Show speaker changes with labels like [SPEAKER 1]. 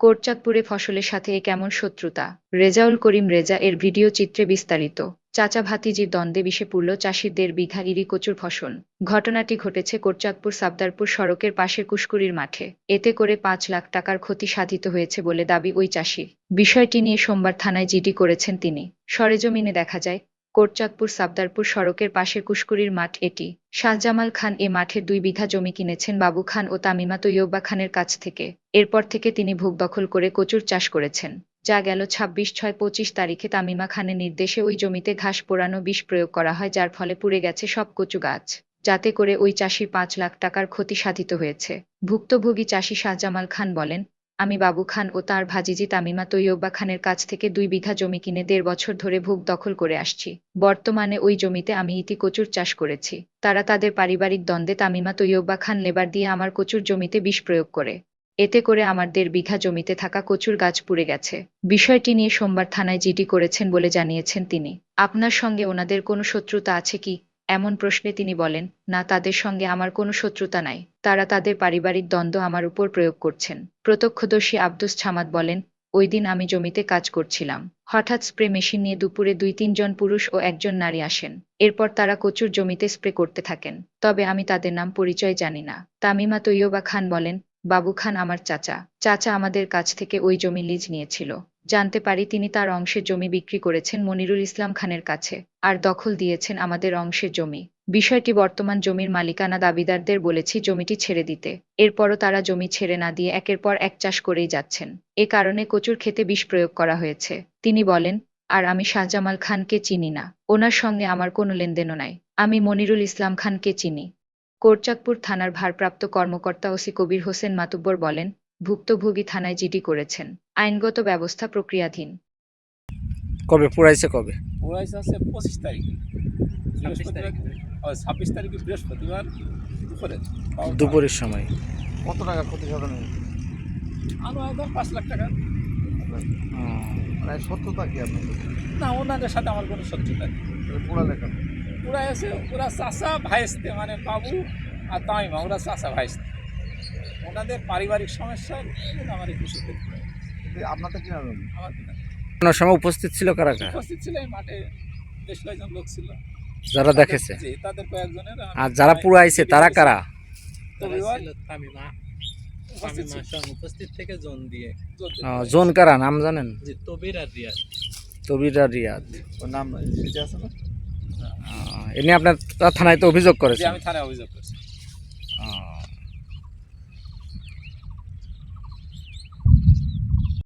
[SPEAKER 1] কোটচাঁদপুরে ফসলের সাথে এ কেমন শত্রুতা? রেজাউল করিম রেজা এর ভিডিও চিত্রে বিস্তারিত। চাচা ভাতিজির দ্বন্দ্বে বিষে পুড়ল চাষির দেড় বিঘা ইরি কচুর ফসল। ঘটনাটি ঘটেছে কোটচাঁদপুর সাবদারপুর সড়কের পাশের কুশকুরির মাঠে। এতে করে পাঁচ লাখ টাকার ক্ষতি সাধিত হয়েছে বলে দাবি ওই চাষি। বিষয়টি নিয়ে সোমবার থানায় জিডি করেছেন তিনি। সরেজমিনে দেখা যায় কোটচাঁদপুর সাবদারপুর সড়কের পাশের কুশকুরির মাঠ এটি। শাহজামাল খান এ মাঠের দুই বিঘা জমি কিনেছেন বাবু খান ও তামিমা তৈয়বা খানের কাছ থেকে। এরপর থেকে তিনি ভোগ দখল করে কচুর চাষ করেছেন। যা গেল ছাব্বিশ ছয় পঁচিশ তারিখে তামিমা খানের নির্দেশে ওই জমিতে ঘাস পোড়ানো বিষ প্রয়োগ করা হয়, যার ফলে পুড়ে গেছে সব কচু গাছ। যাতে করে ওই চাষির পাঁচ লাখ টাকার ক্ষতি সাধিত হয়েছে। ভুক্তভোগী চাষি শাহজামাল খান বলেন আমি বাবু খান ও তার ভাজিজি তামিমা তৈয়বা খানের কাছ থেকে দুই বিঘা জমি কিনে দেড় বছর ধরে ভোগ দখল করে আসছি। বর্তমানে ওই জমিতে আমি ইতি কচুর চাষ করেছি। তারা তাদের পারিবারিক দ্বন্দ্বে তামিমা তৈয়বা খান লেবার দিয়ে আমার কচুর জমিতে বিষ প্রয়োগ করে। এতে করে আমার দেড় বিঘা জমিতে থাকা কচুর গাছ পুড়ে গেছে। বিষয়টি নিয়ে সোমবার থানায় জিডি করেছেন বলে জানিয়েছেন তিনি। আপনার সঙ্গে ওনাদের কোনো শত্রুতা আছে কি? এমন প্রশ্নে তিনি বলেন, না, তাদের সঙ্গে আমার কোনো শত্রুতা নাই। তারা তাদের পারিবারিক দ্বন্দ্ব আমার উপর প্রয়োগ করছেন। প্রত্যক্ষদর্শী আব্দুস ছামাদ বলেন, ওই দিন আমি জমিতে কাজ করছিলাম। হঠাৎ স্প্রে মেশিন নিয়ে দুপুরে দুই তিনজন পুরুষ ও একজন নারী আসেন। এরপর তারা কচুর জমিতে স্প্রে করতে থাকেন। তবে আমি তাদের নাম পরিচয় জানি না। তামিমা তৈয়বা খান বলেন, বাবু খান আমার চাচা। চাচা আমাদের কাছ থেকে ওই জমি লিজ নিয়েছিল। জানতে পারি তিনি তার অংশের জমি বিক্রি করেছেন মনিরুল ইসলাম খানের কাছে, আর দখল দিয়েছেন আমাদের অংশের জমি। বিষয়টি বর্তমান জমির মালিকানা দাবিদারদের বলেছি জমিটি ছেড়ে দিতে। এরপরও তারা জমি ছেড়ে না দিয়ে একের পর এক চাষ করেই যাচ্ছেন। এ কারণে কচুর খেতে বিষ প্রয়োগ করা হয়েছে। তিনি বলেন, আর আমি শাহজামাল খানকে চিনি না। ওনার সঙ্গে আমার কোনো লেনদেনও নাই। আমি মনিরুল ইসলাম খানকে চিনি। কোরচাঁদপুর থানার ভারপ্রাপ্ত কর্মকর্তা ওসি কবির হোসেন মাতুব্বর বলেন ভুক্তভোগী থানায় জিডি করেছেন। আইনগত ব্যবস্থা প্রক্রিয়াধীন।
[SPEAKER 2] কবে? পুরাইছে কবে?
[SPEAKER 3] ওরাইছে আছে পঁচিশ তারিখে। ছাব্বিশ তারিখে। বৃহস্পতিবার দুপুরে।
[SPEAKER 2] দুপুরের সময়।
[SPEAKER 4] কত টাকা ক্ষতিসাধন হয়েছে?
[SPEAKER 3] আনুমানিক পাঁচ লাখ টাকা।
[SPEAKER 4] মানে সত্যতা কি আপনার?
[SPEAKER 3] না ওনাদের সাথে আমার কোনো শত্রুতা নেই।
[SPEAKER 4] পুরা লেখা
[SPEAKER 3] ওরা এসে ওরা চাষা ভাইস্তে মানে বাবু আর তামিমা ওরা চাষা ভাইস্তে। ওনাদের পারিবারিক সমস্যা এই আমার একটু সুখে
[SPEAKER 4] আপনাদের কি নাম?
[SPEAKER 3] আমার কিনা
[SPEAKER 2] কোনো সময় উপস্থিত ছিল কারা কারা?
[SPEAKER 3] উপস্থিত ছিল মাঠে বেশ কয়েকজন লোক ছিল।
[SPEAKER 2] যারা দেখেছে?
[SPEAKER 3] তাদের কয়েকজনের
[SPEAKER 2] আর যারা পুরাইছে তারা কারা?
[SPEAKER 3] উপস্থিত
[SPEAKER 5] থেকে জোন দিয়ে।
[SPEAKER 2] জোন কারা? নাম জানেন?
[SPEAKER 5] যে তবির আর
[SPEAKER 2] তবিরা রিয়াদ।
[SPEAKER 4] ওর নাম এটা আছে? না
[SPEAKER 2] আহ, আপনার থানায় তো অভিযোগ
[SPEAKER 3] যে
[SPEAKER 2] করেছেন।
[SPEAKER 3] আমি থানায় অভিযোগ করছি।